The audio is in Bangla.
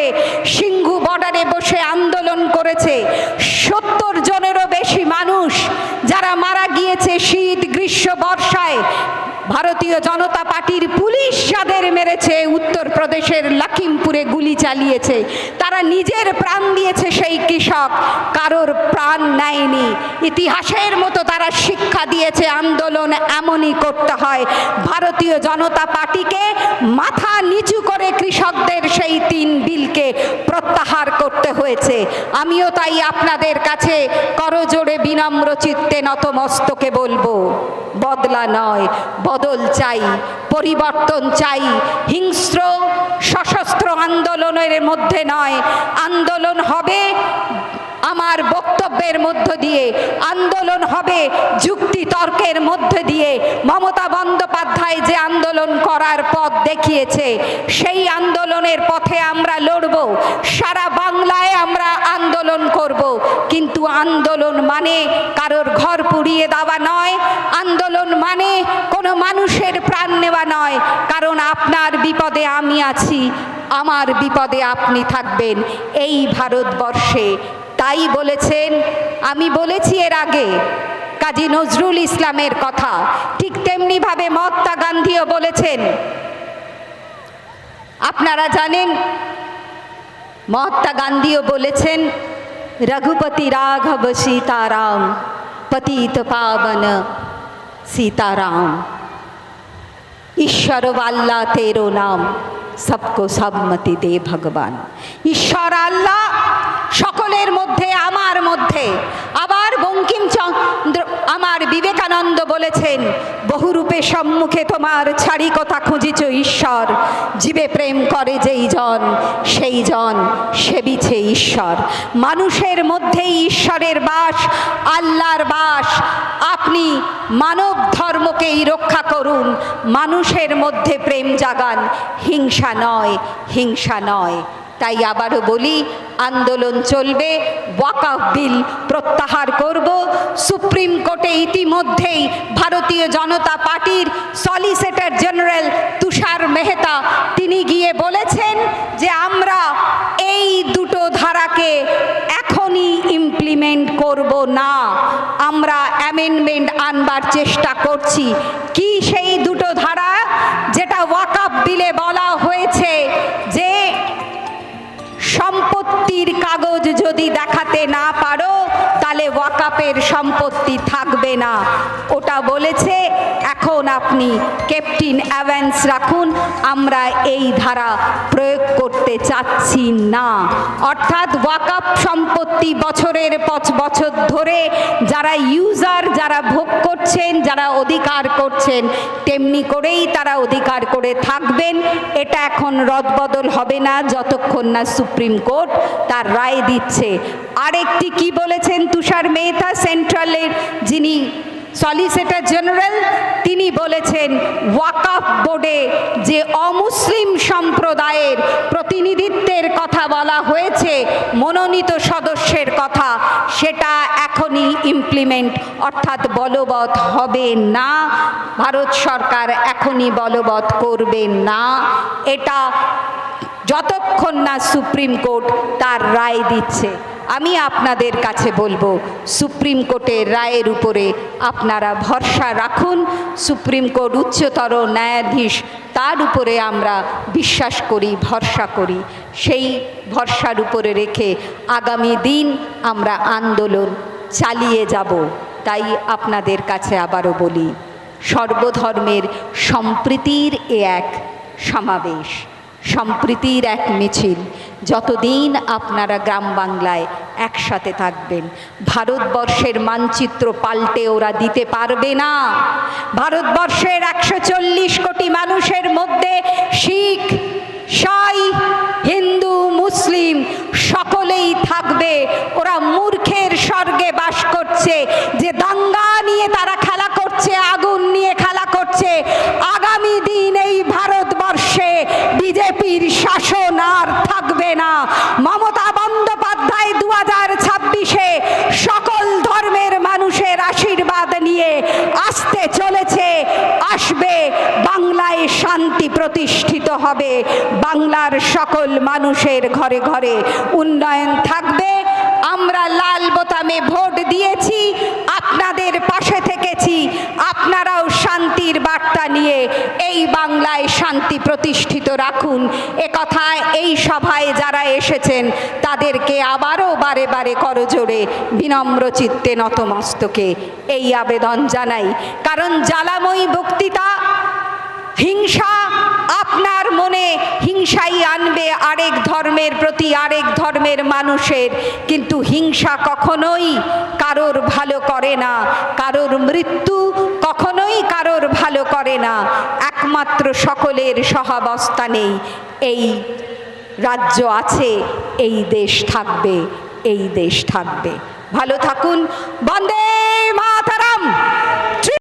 ধরে সিংহু বর্ডারে বসে আন্দোলন করেছে। সত্তর জনেরও বেশি মানুষ যারা মারা গিয়েছে শীত, গ্রীষ্ম, বর্ষায়। ভারতীয় জনতা পার্টির পুলিশ যাদের মেরেছে উত্তরপ্রদেশের লখিমপুরে গুলি চালিয়েছে। তারা নিজের প্রাণ দিয়েছে সেই কৃষক। কারোর প্রাণ নেয়নি। ইতিহাসের মতো তারা শিক্ষা দিয়েছে, আন্দোলন এমনই করতে হয়। ভারতীয় জনতা পার্টিকে মাথা নিচু করে কৃষকদের সেই তিন বিলকে প্রত্যাহার করতে হয়েছে। আমিও তাই আপনাদের কাছে করজোড়ে বিনম্র চিত্তে নতমস্তকে বলব। বদলা নয়, বদল চাই, পরিবর্তন চাই, হিংস্র, সশস্ত্র আন্দোলনের মধ্যে নয়। আন্দোলন হবে আমার বক্তব্যের মধ্য দিয়ে। আন্দোলন হবে যুক্তি তর্কের মধ্যে দিয়ে। মমতা বন্দ্যোপাধ্যায় যে আন্দোলন করার পথ দেখিয়েছে, সেই আন্দোলনের পথে আমরা লড়ব। সারা বাংলায় আমরা আন্দোলন করব। কিন্তু আন্দোলন মানে কারোর ঘর পুড়িয়ে দেওয়া নয়। আন্দোলন মানে কোনো মানুষের প্রাণ নেওয়া নয়। কারণ আপনার বিপদে আমি আছি। আমার বিপদে আপনি থাকবেন এই ভারতবর্ষে। তাই বলেছেন, আমি বলেছি এর আগে কাজী নজরুল ইসলামের কথা। ঠিক তেমনিভাবে মহাত্মা গান্ধীও বলেছেন। আপনারা জানেন, মহাত্মা গান্ধীও বলেছেন, রঘুপতি রাঘব সীতারাম, পতিত পাবন সীতারাম। ঈশ্বর আল্লাহ তেরো নাম। সবকো সবমতি দে ভগবান। ঈশ্বর আল্লাহ সকলের মধ্যে আমার মধ্যে আবার আমার বিবেকানন্দ বলেছেন, বহুরূপে সম্মুখে তোমার ছাড়ি কথা খুঁজিছ ঈশ্বর। জীবে প্রেম করে যেই জন, সেই জন সেবিছে ঈশ্বর। মানুষের মধ্যেই ঈশ্বরের বাস, আল্লাহর বাস। আপনি মানব ধর্মকেই রক্ষা করুন। মানুষের মধ্যে প্রেম জাগান। হিংসা নয় হিংসা নয়। তাই আবারও বলি, আন্দোলন চলবে ওয়াকাফ বিল প্রত্যাহার করব। সুপ্রিম কোর্টে ইতিমধ্যেই ভারতীয় জনতা পার্টির সলিসিটর জেনারেল তুষার মেহতা, তিনি গিয়ে বলেছেন যে আমরা এই দুটো ধারাকে এখনই ইমপ্লিমেন্ট করব না। আমরা অ্যামেন্ডমেন্ট আনবার চেষ্টা করছি। কি সেই দুটো ধারা? যেটা ওয়াকাফ বিলে বলা সম্পদ সম্পত্তির কাগজ যদি দেখাতে না পারো, তাহলে ওয়াকাপের সম্পত্তি থাকবে না। ওটা বলেছে, এখন আপনি ক্যাপ্টিন অ্যাভেন্স রাখুন, আমরা এই ধারা প্রয়োগ করতে চাচ্ছি না। অর্থাৎ ওয়াকাপ সম্পত্তি বছরের পাঁচ বছর ধরে যারা ইউজার যারা ভোগ করছেন, যারা অধিকার করছেন, তেমনি করেই তারা অধিকার করে থাকবেন। এটা এখন রদবদল হবে না, যতক্ষণ না সুপ্রিম কোর্ট তার রায় দিচ্ছে। আরেকটি কি বলেছেন? তুষার মেহতা সেন্ট্রালের যিনি সলিসিটর জেনারেল তিনি বলেছেন, ওয়াকাফ বোর্ডে যে অমুসলিম সম্প্রদায়ের প্রতিনিধিত্বের কথা বলা হয়েছে, মনোনীত সদস্যের কথা, সেটা এখনই ইমপ্লিমেন্ট অর্থাৎ বলবৎ হবে না। ভারত সরকার এখনই বলবৎ করবে না। এটা যতক্ষণ না সুপ্রিম কোর্ট তার রায় দিচ্ছে, আমি আপনাদের কাছে বলব, সুপ্রিম কোর্টের রায়ের উপরে আপনারা ভরসা রাখুন, সুপ্রিম কোর্ট উচ্চতর ন্যায়াধীশ, তার উপরে আমরা বিশ্বাস করি, ভরসা করি। সেই ভরসার উপরে রেখে আগামী দিন আমরা আন্দোলন চালিয়ে যাব, তাই আপনাদের কাছে আবারও বলি, সর্বধর্মের সম্প্রীতির এ এক সমাবেশ। সম্প্রীতির এক মিছিল। যতদিন আপনারা গ্রাম বাংলায় একসাথে থাকবেন, ভারতবর্ষের মানচিত্র পাল্টে ওরা দিতে পারবে না। ভারতবর্ষের একশো চল্লিশ কোটি মানুষের মধ্যে শিখ, সাই হিন্দু মুসলিম সকলেই থাকবে ওরা মূর্খের স্বর্গে বাস করছে যে দাঙ্গা নিয়ে তারা খেলা করছে আগুন নিয়ে খেলা করছে আগামী দিন এই ভারতবর্ষে বিজেপির শাসন আর থাকবে না মমতা বন্দ্যোপাধ্যায় দু হাজার ছাব্বিশে সকল ধর্মের মানুষের আশীর্বাদ নিয়ে আসতে চলেছে আসবে বাংলায় শান্তি প্রতিষ্ঠিত হবে। বাংলার সকল মানুষের ঘরে ঘরে উন্নয়ন থাকবে। আমরা লাল বোতামে ভোট দিয়েছি, আপনাদের পাশে থেকেছি। আপনারাও শান্তির বার্তা নিয়ে এই বাংলায় শান্তি প্রতিষ্ঠিত রাখুন। এ কথায় এই সভায় যারা এসেছেন, তাদেরকে আবারও বারে বারে করজোড়ে বিনম্র চিত্তে নতমস্তকে এই আবেদন জানাই। কারণ জ্বালাময়ী বক্তৃতা, হিংসা আপনার মনে হিংসাই আনবে আরেক ধর্মের প্রতি আরেক ধর্মের মানুষের। কিন্তু হিংসা কখনোই কারোর ভালো করে না। কারোর মৃত্যু কখনোই কারোর ভালো করে না। একমাত্র সকলের সহাবস্থানেই এই রাজ্য আছে, এই দেশ থাকবে, এই দেশ থাকবে। ভালো থাকুন। বন্দে